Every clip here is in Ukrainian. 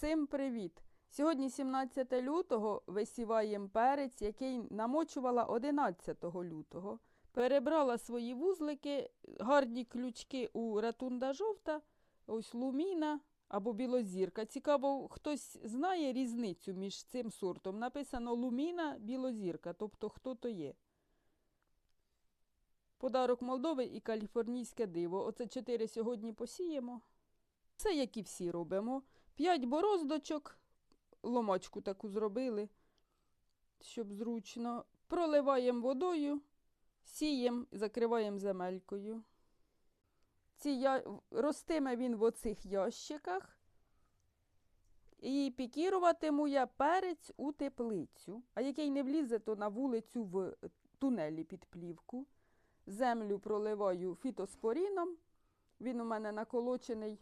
Всім привіт! Сьогодні 17 лютого висіваємо перець, який намочувала 11 лютого. Перебрала свої вузлики, гарні ключки у ратунда жовта, ось луміна або білозірка. Цікаво, хтось знає різницю між цим сортом. Написано луміна, білозірка, тобто хто то є. Подарок Молдови і каліфорнійське диво. Оце чотири сьогодні посіємо. Це як і всі робимо. П'ять бороздочок, ломочку таку зробили, щоб зручно. Проливаємо водою, сіємо, закриваємо земелькою. Ці я... Ростиме він в оцих ящиках. І пікіруватиму я перець у теплицю, а який не влізе, то на вулицю в тунелі під плівку. Землю проливаю фітоспоріном. Він у мене наколочений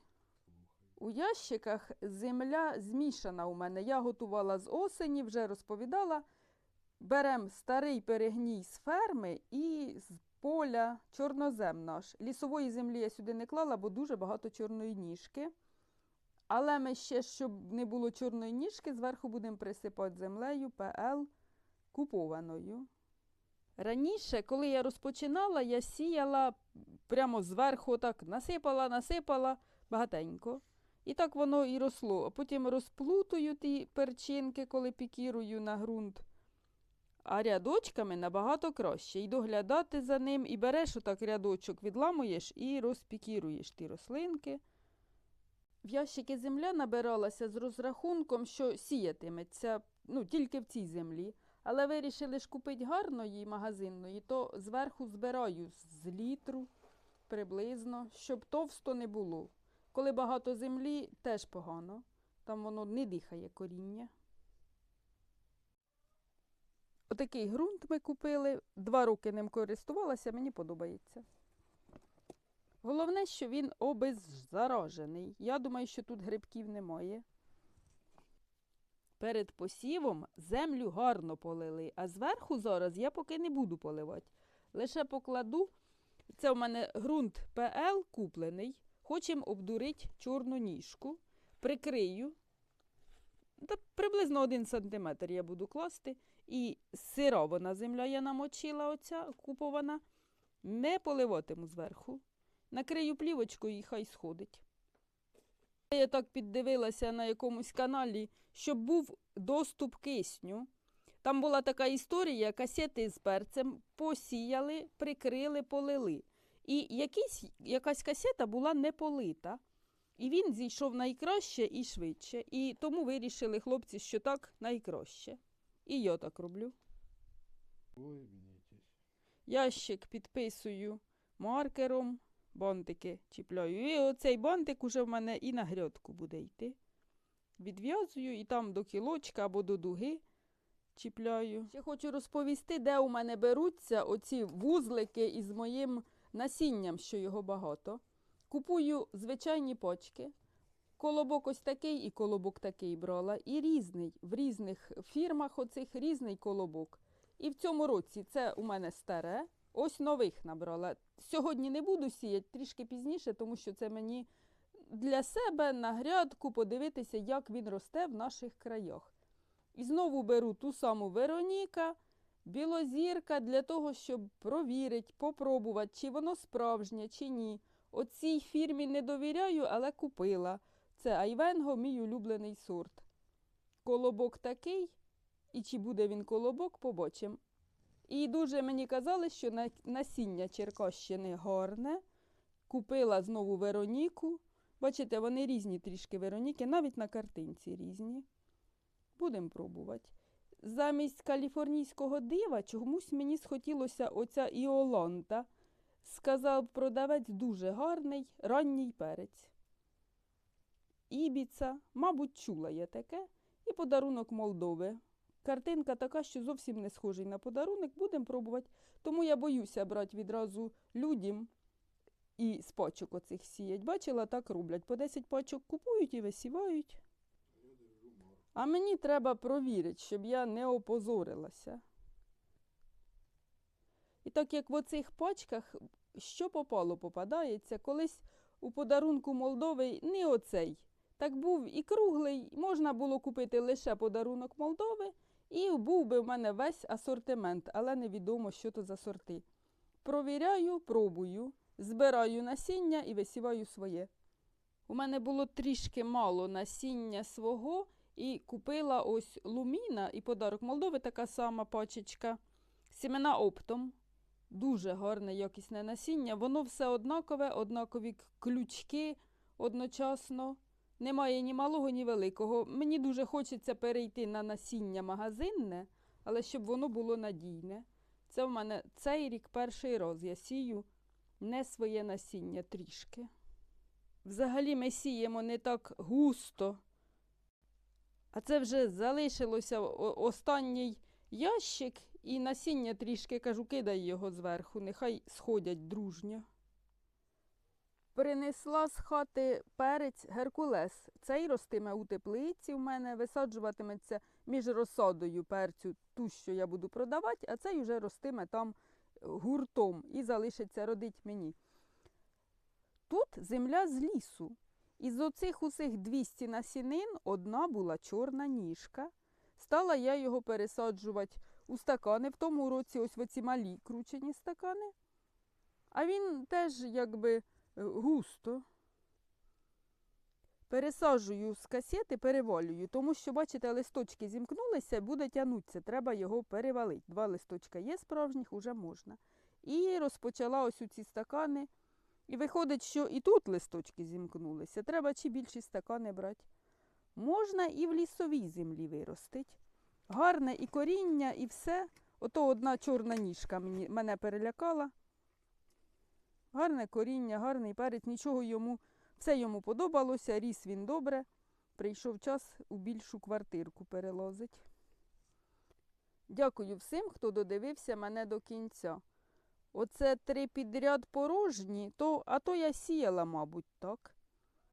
у ящиках земля змішана у мене. Я готувала з осені, вже розповідала. Беремо старий перегній з ферми і з поля чорнозем наш. Лісової землі я сюди не клала, бо дуже багато чорної ніжки. Але ми ще, щоб не було чорної ніжки, зверху будемо присипати землею ПЛ купованою. Раніше, коли я розпочинала, я сіяла прямо зверху, так насипала, насипала багатенько. І так воно і росло. Потім розплутую ті перчинки, коли пікірую на ґрунт. А рядочками набагато краще. І доглядати за ним, і береш отак рядочок, відламуєш і розпікіруєш ті рослинки. В ящики земля набиралася з розрахунком, що сіятиметься ну, тільки в цій землі. Але вирішили ж купити гарної магазинної, то зверху збираю з літру приблизно, щоб товсто не було. Коли багато землі, теж погано. Там воно не дихає коріння. Отакий ґрунт ми купили. Два роки ним користувалася, мені подобається. Головне, що він обеззаражений. Я думаю, що тут грибків немає. Перед посівом землю гарно полили, а зверху зараз я поки не буду поливати. Лише покладу. Це у мене ґрунт ПЛ куплений. Хочемо обдурити чорну ніжку, прикрию. Та приблизно 1 см я буду класти. І сирована земля я намочила, оця купована. Не поливатиму зверху. Накрию плівочкою і хай сходить. Я так піддивилася на якомусь каналі, щоб був доступ кисню. Там була така історія, касети з перцем посіяли, прикрили, полили. І якийсь, якась касета була не полита. І він зійшов найкраще і швидше. І тому вирішили хлопці, що так найкраще. І я так роблю. Ящик підписую маркером, бантики чіпляю. І оцей бантик уже в мене і на грядку буде йти. Відв'язую і там до кілочка або до дуги чіпляю. Ще хочу розповісти, де у мене беруться оці вузлики із моїм насінням, що його багато. Купую звичайні почки. Колобок ось такий і колобок такий брала. І різний. В різних фірмах оцих різний колобок. І в цьому році це у мене старе. Ось нових набрала. Сьогодні не буду сіяти трішки пізніше, тому що це мені для себе на грядку подивитися, як він росте в наших краях. І знову беру ту саму Вероніка, білозірка для того, щоб провірити, попробувати, чи воно справжнє, чи ні. Оцій фірмі не довіряю, але купила. Це Айвенго, мій улюблений сорт. Колобок такий, і чи буде він колобок, побачимо. І дуже мені казали, що насіння Черкащини гарне. Купила знову Вероніку. Бачите, вони різні трішки Вероніки, навіть на картинці різні. Будемо пробувати. Замість каліфорнійського дива чомусь мені схотілося оця Іоланта. Сказав продавець дуже гарний, ранній перець. Ібіца, мабуть, чула я таке, і подарунок Молдови. Картинка така, що зовсім не схожий на подарунок, будемо пробувати. Тому я боюся брати відразу людям і з пачок оцих сіять. Бачила, так роблять. По 10 пачок купують і висівають. А мені треба провірити, щоб я не опозорилася. І так як в оцих пачках що попало попадається, колись у подарунку Молдови не оцей Так був і круглий, можна було купити лише подарунок Молдови, і був би в мене весь асортимент, але невідомо, що то за сорти. Провіряю, пробую, збираю насіння і висіваю своє. У мене було трішки мало насіння свого, і купила ось луміна і подарок Молдови така сама пачечка. Сімена оптом. Дуже гарне якісне насіння. Воно все однакове, однакові ключки одночасно. Немає ні малого, ні великого. Мені дуже хочеться перейти на насіння магазинне, але щоб воно було надійне. Це в мене цей рік перший раз я сію не своє насіння трішки. Взагалі ми сіємо не так густо. А це вже залишилося останній ящик, і насіння трішки кажу, кидай його зверху, нехай сходять дружньо. Принесла з хати перець Геркулес. Цей ростиме у теплиці в мене, висаджуватиметься між розсадою перцю, ту, що я буду продавати, а цей вже ростиме там гуртом і залишиться родить мені. Тут земля з лісу. Із оцих усіх 200 насінин одна була чорна ніжка. Стала я його пересаджувати у стакани. В тому році ось в оці малі кручені стакани. А він теж якби е, густо. Пересаджую з касети, перевалюю, тому що, бачите, листочки зімкнулися, буде тягнутися, треба його перевалити. Два листочка є справжніх, уже можна. І розпочала ось у ці стакани. І виходить, що і тут листочки зімкнулися. Треба чи більші стакани брати. Можна і в лісовій землі виростить. Гарне і коріння, і все. Ото одна чорна ніжка мені, мене перелякала. Гарне коріння, гарний перець, нічого йому, все йому подобалося, ріс він добре. Прийшов час у більшу квартирку перелазить. Дякую всім, хто додивився мене до кінця. Оце три підряд порожні, то, а то я сіяла, мабуть, так.